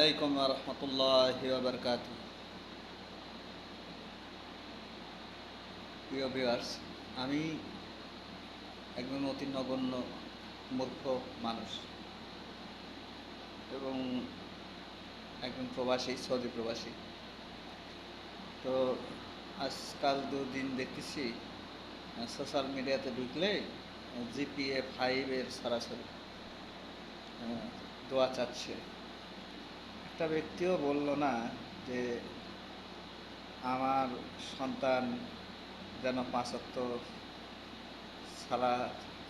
আলাইকুম রহমতুল্লাহ বারকাত প্রিয় ভিউয়ার্স, আমি একজন অতি নগণ্য মূর্খ মানুষ এবং একজন প্রবাসী, সৌদি প্রবাসী। তো আজকাল দুদিন দেখতেছি সোশ্যাল মিডিয়াতে ঢুকলে জিপিএ ফাইভের সরাসরি দোয়া চাচ্ছে। একটা ব্যক্তিও বলল না যে আমার সন্তান যেন পাঁচত্ব সালা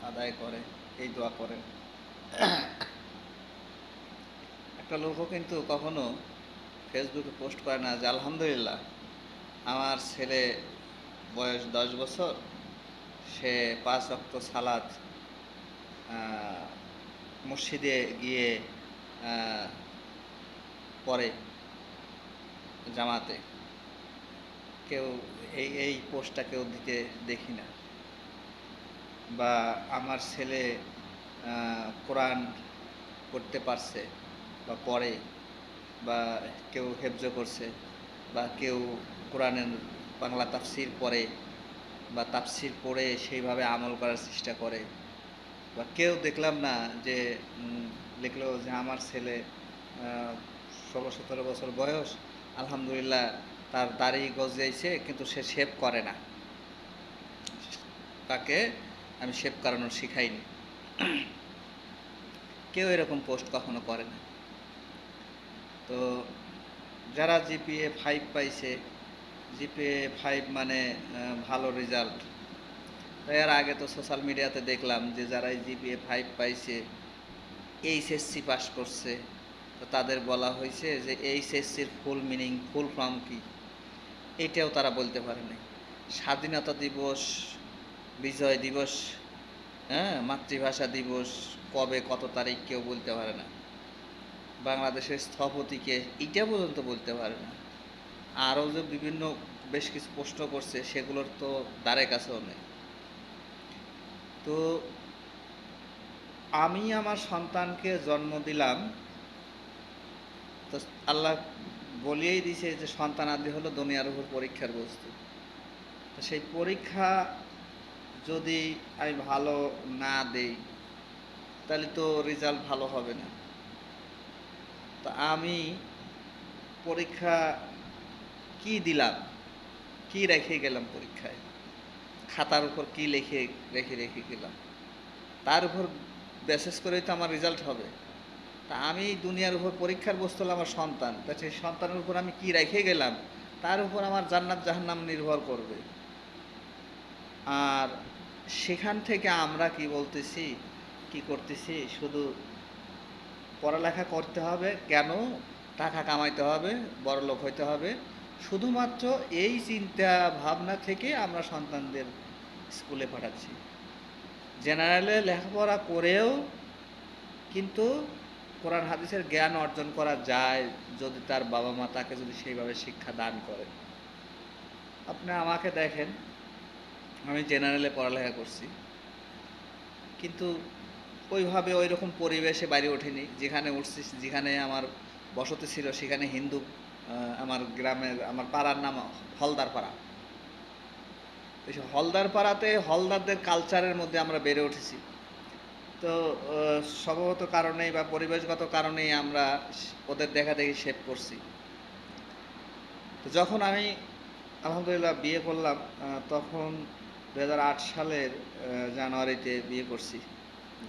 আদায় করে, এই দোয়া করে। একটা লোকও কিন্তু কখনো ফেসবুকে পোস্ট করে না যে, আলহামদুলিল্লাহ, আমার ছেলে বয়স দশ বছর, সে পাঁচ অক্ত সালাদ মসজিদে গিয়ে পরে জামাতে। কেউ এই এই পোস্টটা কেউ দিতে দেখি না। বা আমার ছেলে কোরআন পড়তে পারছে বা পড়ে বা কেউ হেফজ করছে বা কেউ কোরআনের বাংলা তাফসির পড়ে বা তাফসির পড়ে সেইভাবে আমল করার চেষ্টা করে। বা কেউ দেখলাম না যে লিখলো যে আমার ছেলে ষোলো সতেরো বছর বয়স, আলহামদুলিল্লাহ তার দাড়ি গজাইছে কিন্তু সে শেভ করে না। তাকে আমি শেভ করানো শিখাইনি। কেউ এরকম পোস্ট কখনো করে না। তো যারা জিপিএ ফাইভ পাইছে জিপিএ ফাইভ মানে ভালো রেজাল্ট তো এর আগে তো সোশ্যাল মিডিয়াতে দেখলাম যে যারা জিপিএ ফাইভ পাইছে এইচএসসি পাস করছে। তো তাদের বলা হয়েছে যে এইচএসসির ফুল মিনিং ফুল ফর্ম কি? এটাও তারা বলতে পারে নাই। স্বাধীনতা দিবস, বিজয় দিবস হ্যাঁ মাতৃভাষা দিবস, কবে, কত তারিখ কেউ বলতে পারে না। বাংলাদেশের স্থপতিকে এটা পর্যন্ত বলতে পারে না। আরও যে বিভিন্ন বেশ কিছু প্রশ্ন করছে, সেগুলোর তো দ্বারে কাছেও নেই। তো আমি আমার সন্তানকে জন্ম দিলাম তো আল্লাহ বলিয়েই দিছে যে সন্তান আদি হলো দুনিয়ার উপর পরীক্ষার বস্তু। তো সেই পরীক্ষা যদি আমি ভালো না দেই, তাহলে তো রেজাল্ট ভালো হবে না। তো আমি পরীক্ষা কি দিলাম, কি রেখে গেলাম পরীক্ষায়? খাতার উপর কি লিখে, রেখে রেখে গেলাম? তার উপর বেসেস করেই তো আমার রেজাল্ট হবে। তা আমি দুনিয়ার উপর পরীক্ষার বস্তু হলো আমার সন্তান। তা সেই সন্তানের উপর আমি কি রেখে গেলাম? তার উপর আমার জান্নাত জাহান্নাম নির্ভর করবে। আর সেখান থেকে আমরা কি বলতেছি? কি করতেছি? শুধু পড়ালেখা করতে হবে। কেন? টাকা কামাইতে হবে, বড় লোক হইতে হবে। শুধুমাত্র এই চিন্তা ভাবনা থেকে আমরা সন্তানদের স্কুলে পাঠাচ্ছি। জেনারেলে লেখাপড়া করেও কিন্তু কোরআন হাদিসের জ্ঞান অর্জন করা যায় যদি তার বাবা মা তাকে যদি সেইভাবে শিক্ষা দান করে। আপনি আমাকে দেখেন, আমি জেনারেলে পড়ালেখা করছি। কিন্তু ওইভাবে ওই রকম পরিবেশে বাইরে ওঠেনি। যেখানে উঠছি যেখানে আমার বসতি ছিল, সেখানে হিন্দু আমার গ্রামের, আমার পাড়ার নাম হলদার পাড়া হলদার পাড়াতে হলদারদের কালচারের মধ্যে আমরা বেড়ে উঠেছি। তো স্বভাবত কারণেই বা পরিবেশগত কারণেই আমরা ওদের দেখা দেখি শেপ করছি। তো যখন আমি আলহামদুলিল্লাহ বিয়ে করলাম তখন দুহাজার আট সালের জানুয়ারিতে বিয়ে করছি,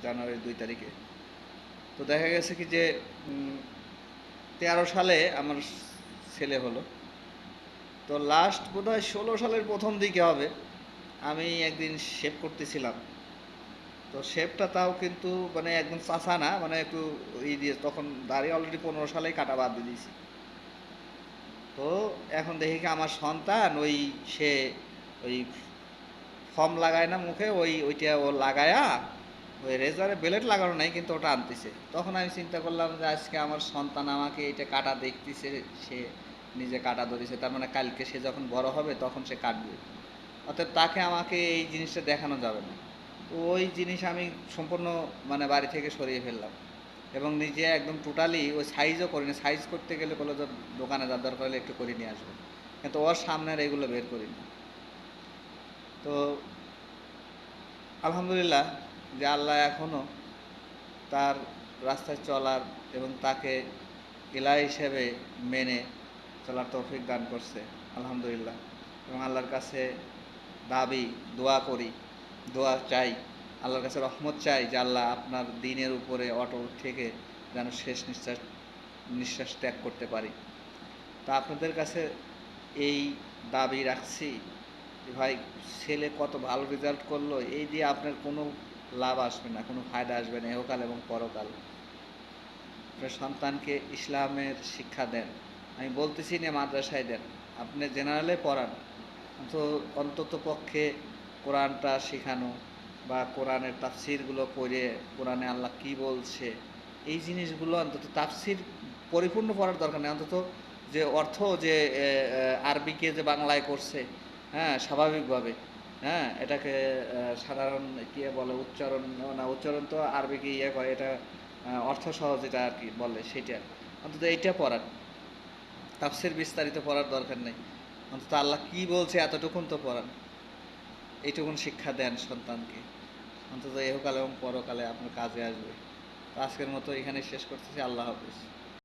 জানুয়ারির দুই তারিখে। তো দেখা গেছে কি যে তেরো সালে আমার ছেলে হলো। তো লাস্ট বোধ হয় ষোলো সালের প্রথম দিকে হবে, আমি একদিন শেভ করতেছিলাম। তো শেভটা তাও কিন্তু মানে একদম চাচা না মানে একটু ই দিয়ে তখন দাড়ি অলরেডি পনেরো সালেই কাটা বাদ দিয়ে দিয়েছি। তো এখন দেখি কি আমার সন্তান ওই সে ওই ফর্ম লাগায় না মুখে, ওই ওইটা ও লাগায়া ওই রেজারে বেলেট লাগানো নাই, কিন্তু ওটা আনতেছে। তখন আমি চিন্তা করলাম যে আজকে আমার সন্তান আমাকে এটা কাটা দেখতেছে, সে নিজে কাটা ধরেছে, তার মানে কালকে সে যখন বড় হবে তখন সে কাটবে। অতএব তাকে আমাকে এই জিনিসটা দেখানো যাবে না। ওই জিনিস আমি সম্পূর্ণ মানে বাড়ি থেকে সরিয়ে ফেললাম। এবং নিজে একদম টোটালি ওই সাইজও করিনি। সাইজ করতে গেলে যে দোকানে যার দরকার হলে একটু করে নিয়ে আসব। কিন্তু ওর সামনের এগুলো বের করিনি। তো আলহামদুলিল্লাহ যে আল্লাহ এখনও তার রাস্তায় চলার এবং তাকে এলা হিসেবে মেনে চলার তৌফিক দান করছে। আলহামদুলিল্লাহ। এবং আল্লাহর কাছে দাবি, দোয়া করি। দোয়া চাই, আল্লাহর কাছে রহমত চাই যে আল্লাহ আপনার দিনের উপরে অটল থেকে যেন শেষ নিঃশ্বাস নিঃশ্বাস ত্যাগ করতে পারি। তা আপনাদের কাছে এই দাবি রাখছি ভাই, ছেলে কত ভালো রেজাল্ট করল, এই দিয়ে আপনার কোনো লাভ আসবে না, কোনো ফায়দা আসবে না, এহকাল এবং পরকাল। আপনার সন্তানকে ইসলামের শিক্ষা দেন। আমি বলতেছি না মাদ্রাসায় দেন, আপনি জেনারেলে পড়ান তো অন্তত পক্ষে কোরআনটা শেখানো বা কোরআনের তাফসিরগুলো পড়ে কোরআনে আল্লাহ কি বলছে, এই জিনিসগুলো অন্তত তাফসির পরিপূর্ণ পড়ার দরকার নেই। অন্তত যে অর্থ যে আরবিকে যে বাংলায় করছে হ্যাঁ স্বাভাবিকভাবে হ্যাঁ এটাকে সাধারণ কি বলে, উচ্চারণ, না, উচ্চারণ তো আরবিকে ইয়ে করে, এটা অর্থ সহ যেটা আর কি বলে সেটা। অন্তত এইটা পড়ার, তাফসির বিস্তারিত পড়ার দরকার নেই। অন্তত আল্লাহ কি বলছে এতটুকুন তো পড়ান এইটুকুন শিক্ষা দেন সন্তানকে। অন্তত এহকালে এবং পরকালে আপনার কাজে আসবে। তো আজকের মতো এখানে শেষ করতেছি। আল্লাহ হাফিজ।